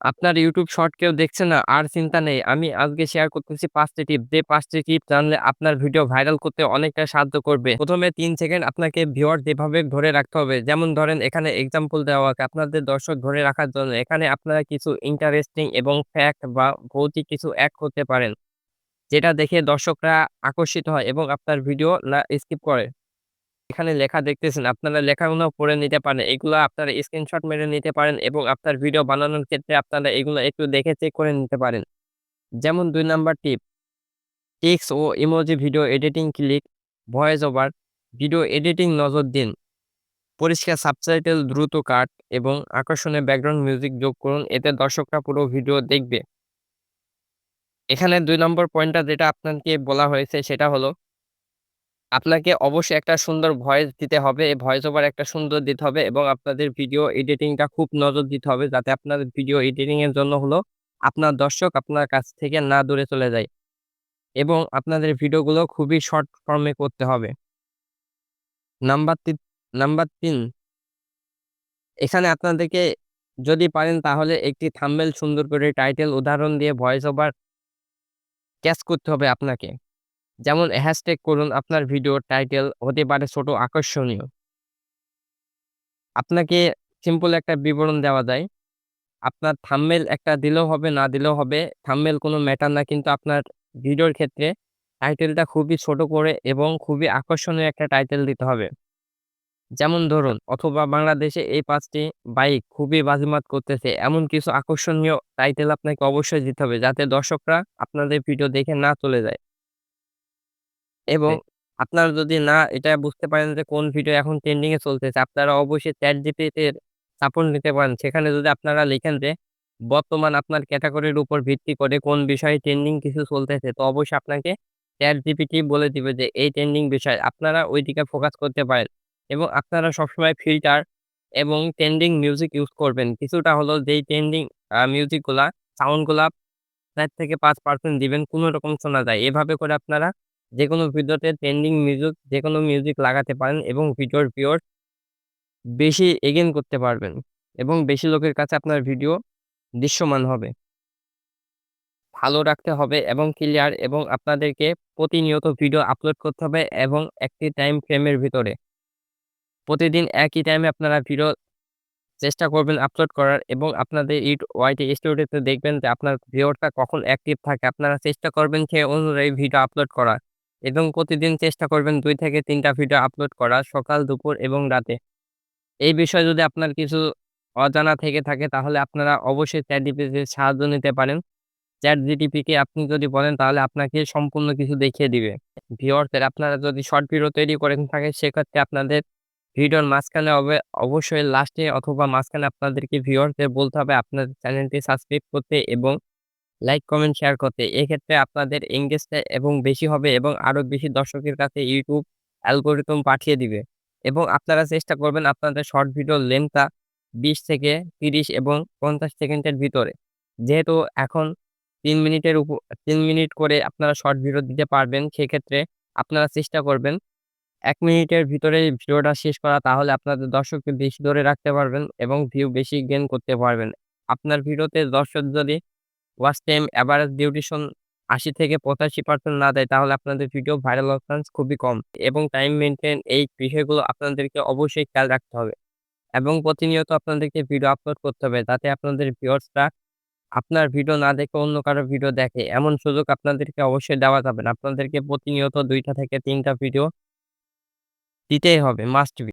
আপনার YouTube short কেউ দেখছে না, আর চিন্তা নেই। আমি আজকে শেয়ার করতেছি পাঁচটি টিপ। যে পাঁচটি টিপ জানলে আপনার ভিডিও ভাইরাল করতে অনেকটা সাহায্য করবে। প্রথমে তিন সেকেন্ড আপনাকে ভিউয়ার যেভাবে ধরে রাখতে হবে। যেমন ধরেন এখানে এক্সাম্পল দেওয়া আছে আপনাদের দর্শক ধরে রাখার জন্য। এখানে আপনারা কিছু ইন্টারেস্টিং এবং ফ্যাক্ট বা ভৌতিক কিছু এড করতে পারেন। যেটা দেখে দর্শকরা আকর্ষিত হয় এবং আপনার ভিডিও না স্কিপ করে। এখানে লেখা দেখতেছেন আপনারা লেখাগুলো পড়ে নিতে পারেন। এগুলো আপনারা স্ক্রিনশট মেরে নিতে পারেন এবং আপনার ভিডিও বানানোর ক্ষেত্রে আপনারা এগুলো একটু দেখে চেক করে নিতে পারেন। যেমন দুই নাম্বার টিপ, টেক্সট ও emoji video editing click, voice over, video editing নজর দিন। পরিষ্কার সাবটাইটেল দ্রুত কাট এবং আকর্ষণীয় ব্যাকগ্রাউন্ড মিউজিক যোগ করুন। এতে দর্শকরা পুরো ভিডিও দেখবে। এখানে দুই নম্বর পয়েন্টটা যেটা আপনাকে বলা হয়েছে সেটা হলো আপনাকে অবশ্যই একটা সুন্দর ভয়েস দিতে হবে। এই ভয়েস ওভার একটা সুন্দর দিতে হবে এবং আপনাদের ভিডিও এডিটিংটা খুব নজর দিতে হবে যাতে আপনাদের ভিডিও এডিটিং এর জন্য হলো আপনার দর্শক আপনার কাছ থেকে না দূরে চলে যায়। এবং আপনাদের ভিডিওগুলো খুবই শর্ট ফর্মে করতে হবে। নাম্বার তি নাম্বার ৩ এখানে আপনাদেরকে যদি পারেন তাহলে একটি থাম্বনেইল সুন্দর করে টাইটেল উদাহরণ দিয়ে ভয়েস ওভার ক্যাচ করতে হবে আপনাকে। যেমন হ্যাশট্যাগ করুন আপনার ভিডিও টাইটেল হতে পারে ছোট আকর্ষণীয়। আপনাকে সিম্পল একটা বিবরণ দেওয়া যায়। আপনার থাম্বনেইল একটা দিলেও হবে, না দিলেও হবে। থাম্বনেইল কোনো ম্যাটার না কিন্তু আপনার ভিডিওর ক্ষেত্রে টাইটেলটা খুবই ছোট করে এবং খুবই আকর্ষণীয় একটা টাইটেল দিতে হবে। যেমন ধরুন অথবা বাংলাদেশে এই পাঁচটি বাইক খুবই বাজিমাত করতেছে। এমন কিছু আকর্ষণীয় টাইটেল আপনাকে অবশ্যই দিতে হবে যাতে দর্শকরা আপনাদের ভিডিও দেখে না চলে যায়। এবং আপনারা যদি না এটা বুঝতে পারেন যে কোন ভিডিও এখন ট্রেন্ডিং এ চলতেছে, আপনারা অবশ্যই ChatGPT এর সাপোর্ট নিতে পারেন। সেখানে যদি আপনারা লিখেন যে বর্তমান আপনার ক্যাটেগরির উপর ভিত্তি করে কোন বিষয়ে ট্রেন্ডিং কিছু চলতেছে, তো অবশ্যই আপনাকে ChatGPT বলে দিবে যে এই ট্রেন্ডিং বিষয়। আপনারা ওই দিকে ফোকাস করতে পারেন এবং আপনারা সবসময় ফিল্টার এবং ট্রেন্ডিং মিউজিক ইউজ করবেন। কিছুটা হলো যেই ট্রেন্ডিং আ মিউজিকগুলা সাউন্ডগুলা ৪ থেকে ৫% দিবেন কোনো রকম শোনা যায়। এভাবে করে আপনারা যেকোনো ভিডিওতে ট্রেন্ডিং মিউজিক যেকোনো মিউজিক লাগাতে পারেন এবং ভিডিওর ভিওর বেশি এগেন করতে পারবেন এবং বেশি লোকের কাছে আপনার ভিডিও দৃশ্যমান হবে। ভালো রাখতে হবে এবং ক্লিয়ার এবং আপনাদেরকে প্রতিনিয়ত ভিডিও আপলোড করতে হবে এবং একটি টাইম ফ্রেমের ভিতরে। প্রতিদিন একই টাইমে আপনারা ভিডিও চেষ্টা করবেন আপলোড করার এবং আপনাদের ইট ওয়াইটি স্টুডিওতে দেখবেন যে আপনার ভিউয়ারটা কখন অ্যাক্টিভ থাকে। আপনারা চেষ্টা করবেন সেই অনুযায়ী ভিডিও আপলোড করার এবং প্রতিদিন চেষ্টা করবেন দুই থেকে তিনটা ভিডিও আপলোড করা সকাল, দুপুর এবং রাতে। এই বিষয়ে যদি আপনার কিছু অজানা থেকে থাকে তাহলে আপনারা অবশ্যই ChatGPT-র সাহায্য নিতে পারেন। ChatGPT-কে আপনি যদি বলেন তাহলে আপনাকে সম্পূর্ণ কিছু দেখিয়ে দিবে। ভিউয়ার্সদের আপনারা যদি শর্ট ভিডিও তৈরি করে থাকেন সেক্ষেত্রে আপনাদের ভিডিওর মাঝখানে হবে অবশ্যই লাস্টে অথবা মাঝখানে আপনাদেরকে ভিউয়ারদের বলতে হবে আপনার চ্যানেলটি সাবস্ক্রাইব করতে এবং লাইক, কমেন্ট, শেয়ার করতে। এক্ষেত্রে আপনাদের এনগেজটা এবং বেশি হবে এবং আরও বেশি দর্শকের কাছে ইউটিউব অ্যালগরিদম পাঠিয়ে দিবে এবং আপনারা চেষ্টা করবেন আপনাদের শর্ট ভিডিওর লেন্থটা ২০ থেকে ৩০ এবং ৫০ সেকেন্ডের ভিতরে। যেহেতু এখন ৩ মিনিটের উপর ৩ মিনিট করে আপনারা শর্ট ভিডিও দিতে পারবেন সেক্ষেত্রে আপনারা চেষ্টা করবেন ১ মিনিটের ভিতরে ভিডিওটা শেষ করা তাহলে আপনাদের দর্শককে বেশি ধরে রাখতে পারবেন এবং ভিউ বেশি গেইন করতে পারবেন। আপনার ভিডিওতে দর্শক যদি ওয়াচ টাইম এভারেজ ডিউরেশন ৮০ থেকে ৮৫% না দেয় তাহলে আপনাদের ভিডিও ভাইরাল হওয়ার চান্স খুবই কম এবং টাইম মেনটেন এই বিষয়গুলো আপনাদেরকে অবশ্যই খেয়াল রাখতে হবে এবং প্রতিনিয়ত আপনাদেরকে ভিডিও আপলোড করতে হবে যাতে আপনাদের ভিউয়ার্সরা আপনার ভিডিও না দেখে অন্য কারও ভিডিও দেখে। এমন সুযোগ আপনাদেরকে অবশ্যই দেওয়া যাবে না। আপনাদেরকে প্রতিনিয়ত দুইটা থেকে তিনটা ভিডিও দিতেই হবে, মাস্ট বি।